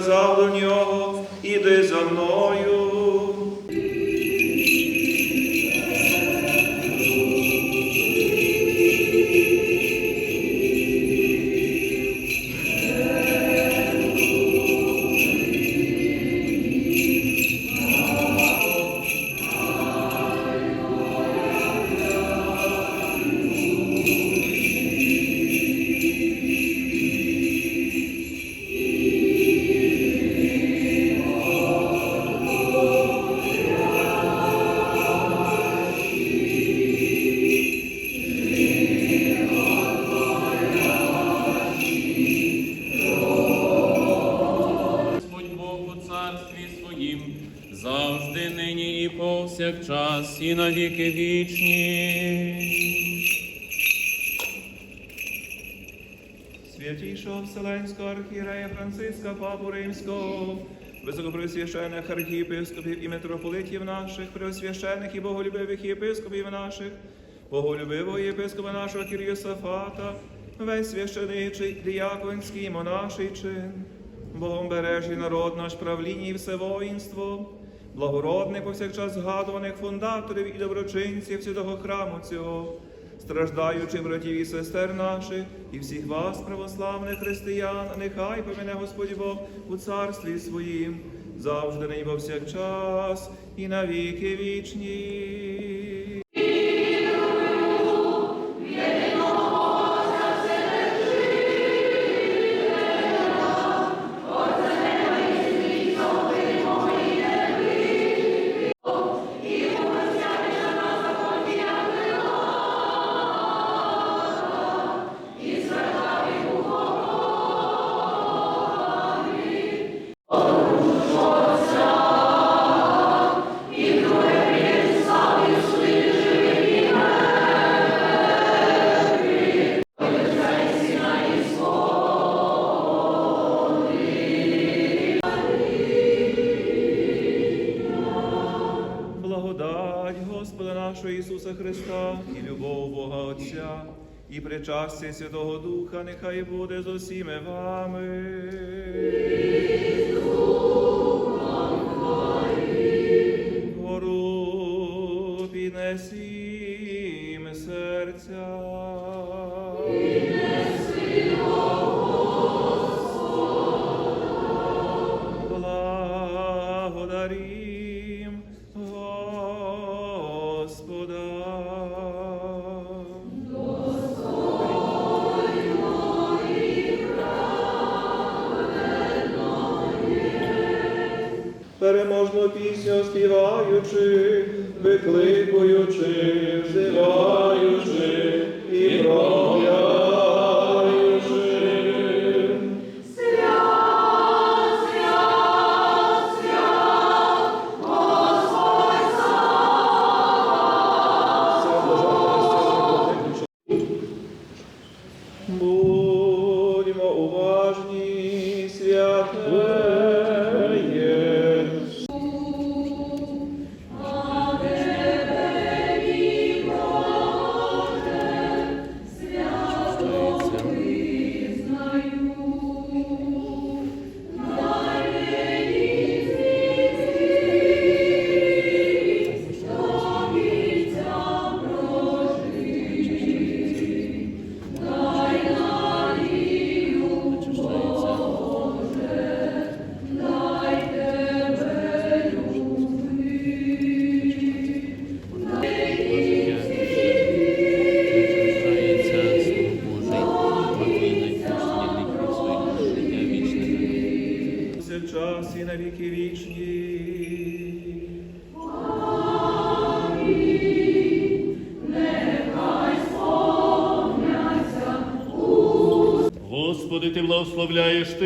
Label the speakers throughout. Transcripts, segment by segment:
Speaker 1: сказав до нього, іди за мною.
Speaker 2: І на віки вічні.
Speaker 1: Святійшого Вселенського архієрея Франциска Папу Римського, високопресвящених архієпископів і митрополитів наших, преосвящених і боголюбивих єпископів наших, боголюбивого єпископа нашого Кір'єсафата, весь священичий, діяконський, монаший чин, Богом бережий народ наш правління і все воїнство, благородних повсякчас згадуваних фундаторів і доброчинців святого храму цього, страждаючих братів і сестер наших, і всіх вас, православних християн, нехай помине Господь Бог у царстві своїм, завжди нині повсякчас і навіки вічні. Причастя Святого Духа нехай буде з усіми вами. Переможну пісню співаючи, викликуючи, взиваючи і промовляючи.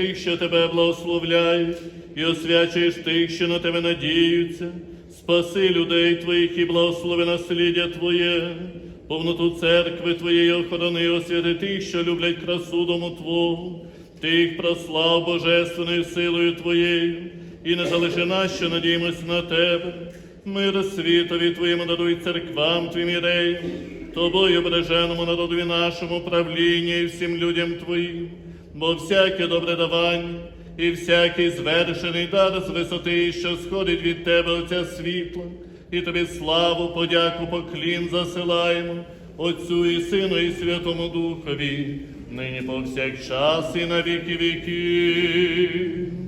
Speaker 3: Тих, що тебе благословляють, і освячуєш тих, що на тебе надіються. Спаси людей твоїх і благослови насліддя Твоє, повноту церкви Твоєї охорони, і освяти тих, що люблять красу дому Твого, тих прослав божественною силою Твоєю, і не залиши нас, що надіємось на Тебе. Мир світові Твоєму даруй церквам Твоїм іреям, Тобою береженому народові нашому правління і всім людям Твоїм, бо всяке добре давання і всякий звершений дар з висоти, що сходить від Тебе Отця світла, і Тобі славу, подяку, поклін засилаємо, Отцю і Сину, і Святому Духові, нині повсякчас і на віки віків.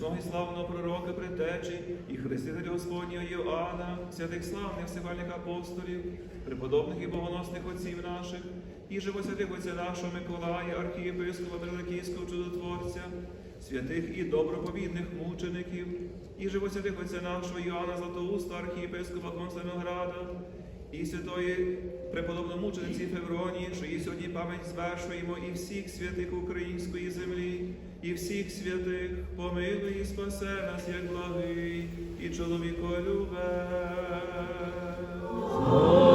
Speaker 1: Чесного і славного пророка притечі і Хрестителя Господнього Йоанна, святих славних сихвальних апостолів, преподобних і богоносних отців наших, і живосвятих отця нашого Миколая, архієпископа Великійського чудотворця, святих і доброповідних мучеників, і живосвятих отця нашого Іоанна Златоуста, архієпископа Константинограда, і святої преподобномучениці Февронії, що її сьогодні пам'ять звершуємо, і всіх святих української землі, і всіх святих помилуй і спасе нас, як благий і чоловіколюбе. Святішому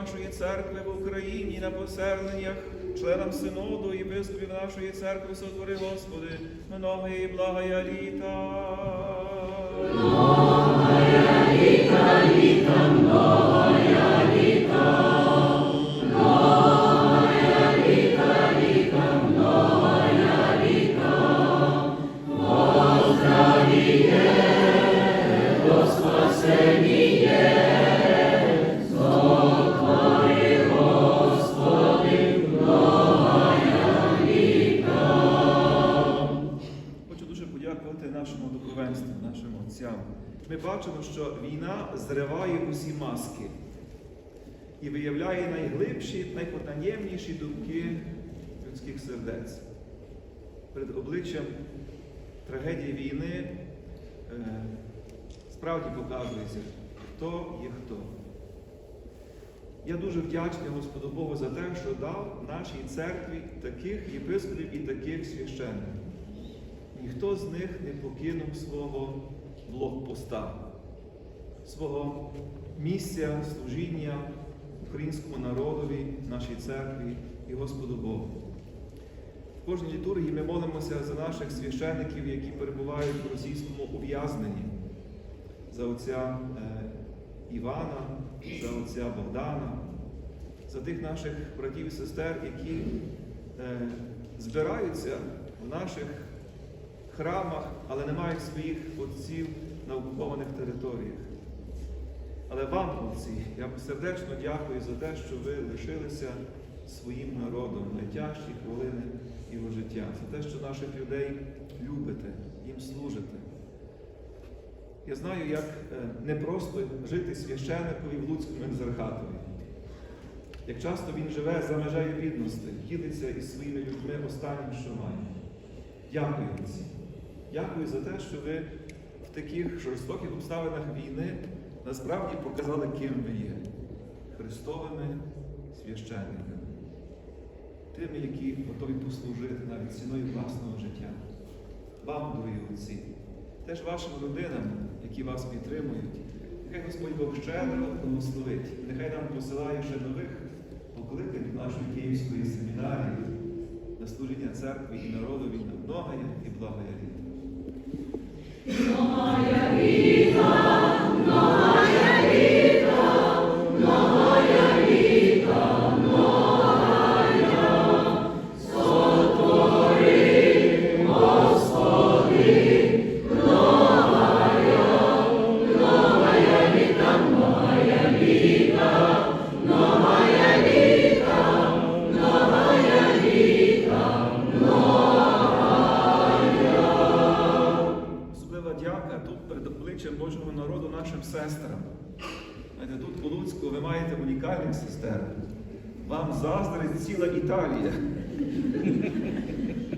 Speaker 1: нашої церкви в Україні на поселеннях, членам синоду і єпископів нашої церкви сотвори Господи, многі і благая літа. Хочу нашому духовенству, нашим отцям. Ми бачимо, що війна зриває усі маски і виявляє найглибші, найпотаємніші думки людських сердець. Перед обличчям трагедії війни е, справді показується, хто є хто. Я дуже вдячний Господу Богу за те, що дав нашій церкві таких єпископів і таких священників. Ніхто з них не покинув свого блокпоста, свого місця служіння українському народові, нашій церкві і Господу Богу. В кожній літургії ми молимося за наших священиків, які перебувають в російському ув'язненні, за отця е, Івана, за отця Богдана, за тих наших братів і сестер, які е, збираються в наших храмах, але не мають своїх отців на окупованих територіях. Але вам, отці, я сердечно дякую за те, що ви лишилися своїм народом найтяжчі хвилини його життя, за те, що наших людей любите, їм служите. Я знаю, як е, непросто жити священникові в Луцькому екзархатові. Як часто він живе за межею бідності, ділиться із своїми людьми останнім, що має. Дякую. Дякую за те, що ви в таких жорстоких обставинах війни насправді показали, ким ви є. Христовими священниками, тими, які готові послужити навіть ціною власного життя. Вам, дорогі отці, теж вашим родинам, які вас підтримують, нехай Господь Бог щедро благословить, нехай нам посилає ще нових покликань нашої Київської семінарії на служіння церкві і народові на многоє і благоє Oh, my God. Унікальних сестер. Вам заздрить ціла Італія.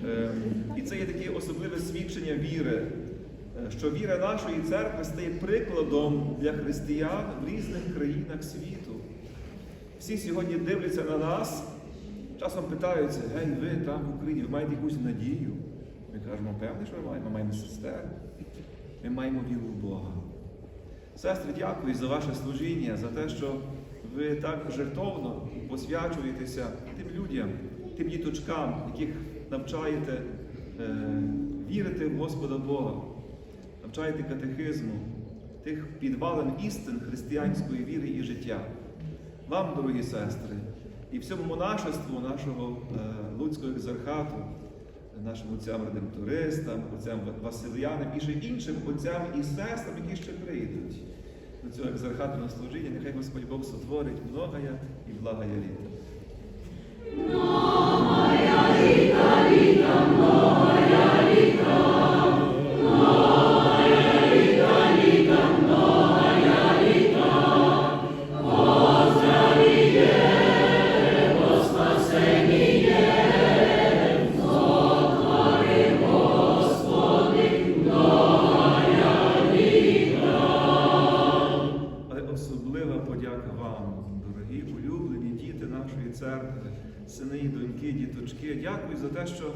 Speaker 1: Ем, І це є таке особливе свідчення віри, е, що віра нашої церкви стає прикладом для християн в різних країнах світу. Всі сьогодні дивляться на нас, часом питаються, гей, ви там в Україні, ви маєте якусь надію? Ми кажемо, певне, що ми маємо, ми маємо сестер. Ми маємо віру в Бога. Сестри, дякую за ваше служіння, за те, що ви так жертовно посвячуєтеся тим людям, тим діточкам, яких навчаєте е, вірити в Господа Бога, навчаєте катехизму, тих підвалин істин християнської віри і життя. Вам, дорогі сестри, і всьому монашеству нашого е, Луцького екзархату, нашим отцям редемтористам, отцям Василянам і ще іншим отцям і сестрам, які ще прийдуть до цього екзархатного служіння, нехай Господь Бог сотворить многоя і благая літа. Сини діточки. Дякую за те, що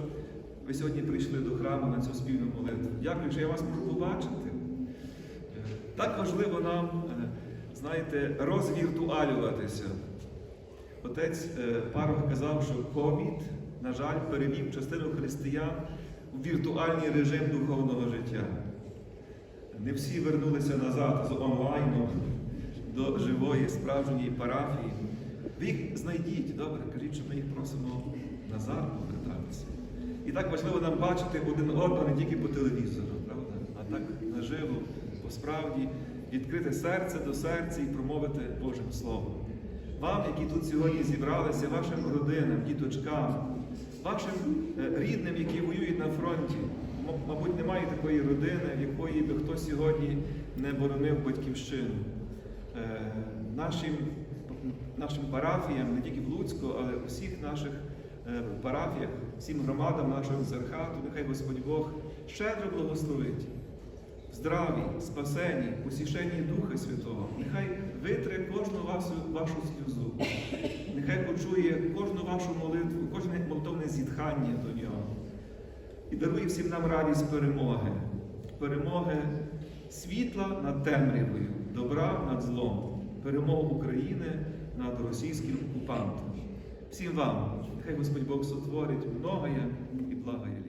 Speaker 1: ви сьогодні прийшли до храму на цю спільну молитву. Дякую, що я вас можу побачити. Так важливо нам, е, знаєте, розвіртуалюватися. Отець е, Парох казав, що ковід, на жаль, перевів частину християн у віртуальний режим духовного життя. Не всі вернулися назад з онлайну до живої справжньої парафії. Ви їх знайдіть, добре, кажіть, що ми їх просимо назад повертатися. І так важливо нам бачити один одного не тільки по телевізору, правда, а так наживо, по справді відкрити серце до серця і промовити Божим Словом. Вам, які тут сьогодні зібралися, вашим родинам, діточкам, вашим е, рідним, які воюють на фронті. Мабуть, немає такої родини, в якої би хто сьогодні не боронив батьківщину. Е, Нашим, нашим парафіям, не тільки в Луцьку, але у всіх наших е, парафіях, всім громадам нашого зерхату, нехай Господь Бог щедро благословить здраві, спасенні, усішенні Духа Святого. Нехай витре кожну вашу, вашу сльозу, нехай почує кожну вашу молитву, кожне молитовне зітхання до нього. І дарує всім нам радість перемоги, перемоги світла над темрявою, добра над злом, перемогу України над російським окупантом. Всім вам, хай Господь Бог сотворить многоє і благоє.